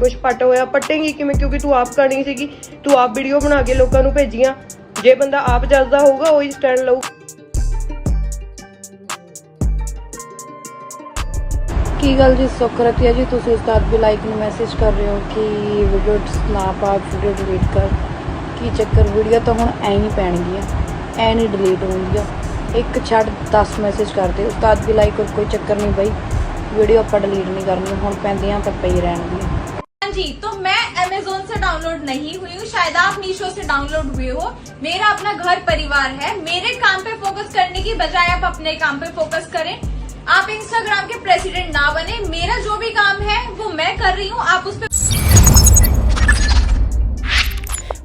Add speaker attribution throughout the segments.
Speaker 1: ਕੁਛ ਪੱਟ ਹੋਇਆ। ਪੱਟੇਂਗੀ ਕਿਵੇਂ? ਕਿਉਂਕਿ ਤੂੰ ਆਪ ਕਰਨੀ ਸੀਗੀ। ਤੂੰ ਆਪ ਵੀਡੀਓ ਬਣਾ ਕੇ ਲੋਕਾਂ ਨੂੰ ਭੇਜੀਆਂ। ਜੇ ਬੰਦਾ ਆਪ ਜੱਜਦਾ ਹੋਊਗਾ, ਉਹੀ ਸਟੈਂਡ ਲਊ।
Speaker 2: ਕੀ ਗੱਲ ਜੀ ਸੁੱਖ ਰਤੀਆ ਜੀ? ਤੁਸੀਂ ਉਸਤਾਦ ਵੀ ਲਾਈਕ ਨੂੰ ਮੈਸੇਜ ਕਰ ਰਹੇ ਹੋ ਕਿ ਵੀਡੀਓ ਨਾ ਪਾ ਵੀਡੀਓ ਡਿਲੀਟ ਕਰ। ਕੀ ਚੱਕਰ? ਵੀਡੀਓ ਤਾਂ ਹੁਣ ਐ ਨਹੀਂ ਪੈਣਗੀਆਂ। ਐ ਨਹੀਂ ਡਿਲੀਟ ਹੋਣਗੀਆਂ। ਇੱਕ ਛੱਡ 10 ਮੈਸੇਜ ਕਰਦੇ। ਉਸਤਾਦ ਵੀ ਲਾਈਕ ਕੋਈ ਚੱਕਰ ਨਹੀਂ ਬਈ। ਵੀਡੀਓ ਆਪਾਂ ਡਿਲੀਟ ਨਹੀਂ ਕਰਨੀ। ਹੁਣ ਪੈਂਦੀਆਂ ਤਾਂ ਪਈ ਰਹਿਣਗੀਆਂ।
Speaker 3: हाँ जी तो मैं अमेजोन से डाउनलोड नहीं हुई हूँ, शायद आप मीशो से डाउनलोड हुए हो। मेरा अपना घर परिवार है। मेरे काम पे फोकस करने की बजाय आप अपने काम पे फोकस करें। आप इंस्टाग्राम के प्रेसिडेंट ना बने। मेरा जो भी काम है, वो मैं कर रही हूँ। आप उस पर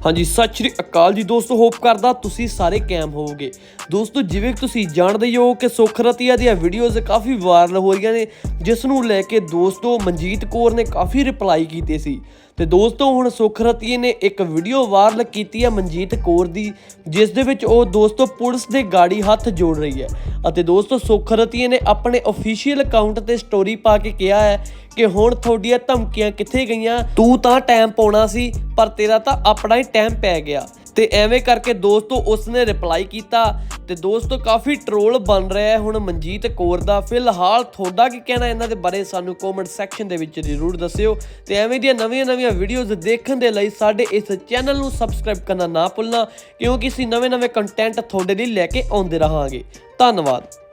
Speaker 4: ਹਾਂਜੀ, ਸਤਿ ਸ਼੍ਰੀ ਅਕਾਲ ਜੀ ਦੋਸਤੋ, ਹੋਪ ਕਰਦਾ ਤੁਸੀਂ ਸਾਰੇ ਕੈਮ ਹੋਵੋਗੇ। ਦੋਸਤੋ, ਜਿਵੇਂ ਤੁਸੀਂ ਜਾਣਦੇ ਹੋ ਕਿ ਸੁੱਖ ਰਤੀਆ ਦੀਆਂ ਵੀਡੀਓਜ਼ ਕਾਫੀ ਵਾਇਰਲ ਹੋ ਰਹੀਆਂ ਨੇ, ਜਿਸ ਨੂੰ ਲੈ ਕੇ ਦੋਸਤੋ ਮਨਜੀਤ ਕੌਰ ਨੇ ਕਾਫੀ ਰਿਪਲਾਈ ਕੀਤੇ ਸੀ। ਤੇ ਦੋਸਤੋ, ਹੁਣ ਸੁੱਖ ਰਤੀਏ ਨੇ ਇੱਕ ਵੀਡੀਓ ਵਾਇਰਲ ਕੀਤੀ ਹੈ ਮਨਜੀਤ ਕੌਰ ਦੀ, ਜਿਸ ਦੇ ਵਿੱਚ ਉਹ ਦੋਸਤੋ ਪੁਲਿਸ ਦੇ ਗਾੜੀ ਹੱਥ ਜੋੜ ਰਹੀ ਹੈ। ਅਤੇ ਦੋਸਤੋ, ਸੁੱਖ ਰਤੀਏ ਨੇ ਆਪਣੇ ਅਫੀਸ਼ੀਅਲ ਅਕਾਊਂਟ ਤੇ ਸਟੋਰੀ ਪਾ ਕੇ ਕਿਹਾ ਹੈ ਕਿ ਹੁਣ ਤੁਹਾਡੀਆਂ ਧਮਕੀਆਂ ਕਿੱਥੇ ਗਈਆਂ? ਤੂੰ ਤਾਂ ਟਾਈਮ ਪਾਉਣਾ ਸੀ, ਪਰ ਤੇਰਾ ਤਾਂ ਆਪਣਾ ਹੀ ਟਾਈਮ ਪੈ ਗਿਆ। ਤੇ ਐਵੇਂ ਕਰਕੇ ਦੋਸਤੋ, ਉਸਨੇ ਰਿਪਲਾਈ ਕੀਤਾ। ਤੇ ਦੋਸਤੋ, ਕਾਫੀ ਟ੍ਰੋਲ ਬਣ ਰਿਹਾ ਹੈ ਹੁਣ ਮਨਜੀਤ ਕੌਰ ਦਾ। ਫਿਲਹਾਲ ਤੁਹਾਡਾ ਕੀ ਕਹਿਣਾ ਇਹਨਾਂ ਦੇ ਬਾਰੇ ਸਾਨੂੰ ਕਮੈਂਟ ਸੈਕਸ਼ਨ ਦੇ ਵਿੱਚ ਜ਼ਰੂਰ ਦੱਸਿਓ। ਤੇ ਐਵੇਂ ਦੀਆਂ ਨਵੀਆਂ-ਨਵੀਆਂ ਵੀਡੀਓਜ਼ ਦੇਖਣ ਦੇ ਲਈ ਸਾਡੇ ਇਸ ਚੈਨਲ ਨੂੰ ਸਬਸਕ੍ਰਾਈਬ ਕਰਨਾ ਨਾ ਭੁੱਲਣਾ, ਕਿਉਂਕਿ ਅਸੀਂ ਨਵੇਂ-ਨਵੇਂ ਕੰਟੈਂਟ ਤੁਹਾਡੇ ਲਈ ਲੈ ਕੇ ਆਉਂਦੇ ਰਹਾਂਗੇ। ਧੰਨਵਾਦ।